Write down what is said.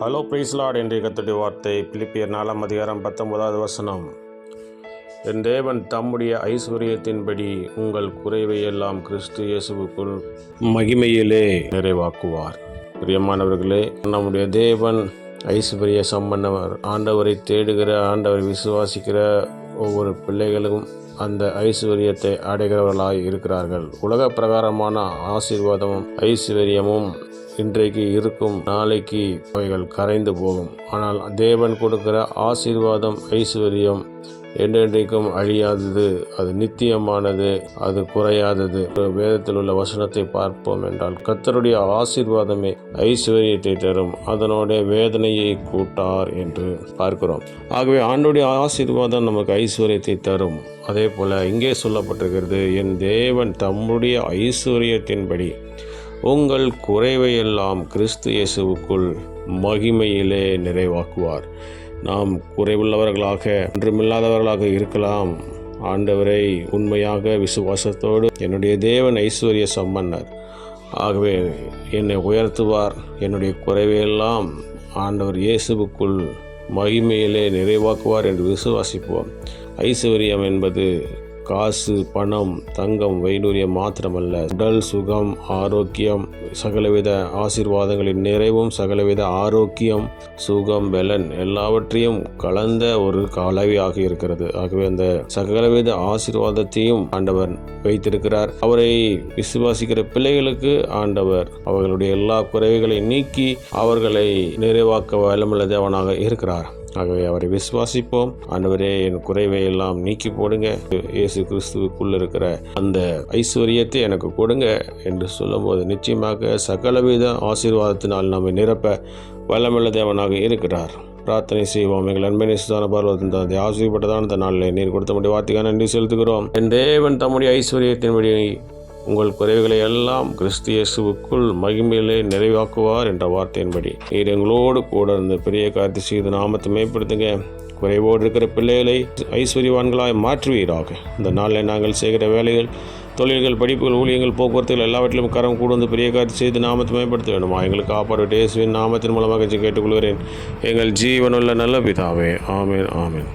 Hello பிரைஸ்லாட் என்ற கத்துடைய வார்த்தை பிலிப்பியர் நாலாம் அதிகாரம் பத்தொன்பதாவது வசனம். என் தேவன் தம்முடைய ஐஸ்வர்யத்தின்படி உங்கள் குறைவை எல்லாம் கிறிஸ்து இயேசுவுக்குள் மகிமையிலே நிறைவாக்குவார். பிரியமானவர்களே நம்முடைய தேவன் ஐஸ்வர்ய சம்பந்தவர் ஆண்டவரை தேடுகிற ஆண்டவரை விசுவாசிக்கிற ஒவ்வொரு பிள்ளைகளும் அந்த ஐஸ்வர்யத்தை அடைகிறவர்களாய் இருக்கிறார்கள். உலக பிரகாரமான ஆசீர்வாதமும் ஐஸ்வர்யமும் இன்றைக்கு இருக்கும் நாளைக்கு அவைகள் கரைந்து போகும். ஆனால் தேவன் கொடுக்கிற ஆசீர்வாதம் ஐஸ்வர்யம் என்றென்றைக்கும் அழியாதது அது நித்தியமானது அது குறையாதது. வேதத்தில் உள்ள வசனத்தை பார்ப்போம் என்றால் கத்தருடைய ஆசீர்வாதமே ஐஸ்வர்யத்தை தரும். அதனுடைய வேதனையை கூட்டார் என்று பார்க்கிறோம். ஆகவே ஆண்டுடைய ஆசீர்வாதம் நமக்கு ஐஸ்வர்யத்தை தரும். அதே போல இங்கே சொல்லப்பட்டிருக்கிறது என் தேவன் தம்முடைய ஐஸ்வர்யத்தின்படி உங்கள் குறைவையெல்லாம் கிறிஸ்து இயேசுவுக்குள் மகிமையிலே நிறைவாக்குவார். நாம் குறைவுள்ளவர்களாக ஒன்றுமில்லாதவர்களாக இருக்கலாம். ஆண்டவரை உண்மையாக விசுவாசத்தோடு என்னுடைய தேவன் ஐஸ்வர்ய சம்பன்னர். ஆகவே என்னை உயர்த்துவார். என்னுடைய குறைவையெல்லாம் ஆண்டவர் இயேசுவுக்குள் மகிமையிலே நிறைவாக்குவார் என்று விசுவாசிப்போம். ஐஸ்வர்யம் என்பது காசு பணம் தங்கம் வைடூரியம் மாத்திரமல்ல. உடல் சுகம் ஆரோக்கியம் சகலவித ஆசீர்வாதங்களின் நிறைவும் சகலவித ஆரோக்கியம் சுகம் பலன் எல்லாவற்றையும் கலந்த ஒரு கலவையாக இருக்கிறது ஆகவே அந்த சகலவித ஆசீர்வாதத்தையும் ஆண்டவர் வைத்திருக்கிறார். அவரை விசுவாசிக்கிற பிள்ளைகளுக்கு ஆண்டவர் அவர்களுடைய எல்லா குறைவுகளை நீக்கி அவர்களை நிறைவாக்க வல்லமுள்ள தேவனாக இருக்கிறார். ஆகவே அவரை விசுவாசிப்போம். ஆண்டவரே என் குறைவை எல்லாம் நீக்கி போடுங்க. இயேசு கிறிஸ்துவுக்குள்ள இருக்கிற அந்த ஐஸ்வர்யத்தை எனக்கு கொடுங்க என்று சொல்லும்போது நிச்சயமாக சகலவித ஆசீர்வாதத்தினால் நம்மை நிரப்ப வல்லமுள்ள தேவனாக இருக்கிறார். பிரார்த்தனை செய்வோம். எங்கள் அன்பனை சுதான பார்வத்தின் தந்தை அந்த நாளில் நீர் கொடுத்த முடிய வார்த்தைக்கான நன்றி செலுத்துகிறோம். என் தேவன் தம்முடைய ஐஸ்வர்யத்தின்படி உங்கள் குறைவுகளை எல்லாம் கிறிஸ்து இயேசுவுக்குள் மகிமையிலே நிறைவாக்குவார் என்ற வார்த்தையின்படி. நீர் எங்களோடு கூட இருந்த பெரிய காரியத்தை செய்து நாமத்தை மேம்படுத்துங்க. குறைவோடு இருக்கிற பிள்ளைகளை ஐஸ்வர்யவான்களாய் மாற்றுவீராக. இந்த நாளில் நாங்கள் செய்கிற வேலைகள் தொழில்கள் படிப்புகள் ஊழியங்கள் போக்குவரத்துகள் எல்லாவற்றிலும் கரம் கூட வந்து பெரிய காரியத்தை செய்து நாமத்தை மேம்படுத்த வேண்டுமா. எங்களுக்கு காப்பாடு இயேசுவின் நாமத்தின் மூலமாக கேட்டுக்கொள்கிறேன் எங்கள் ஜீவனுள்ள நல்ல பிதாவே. ஆமேன் ஆமேன்.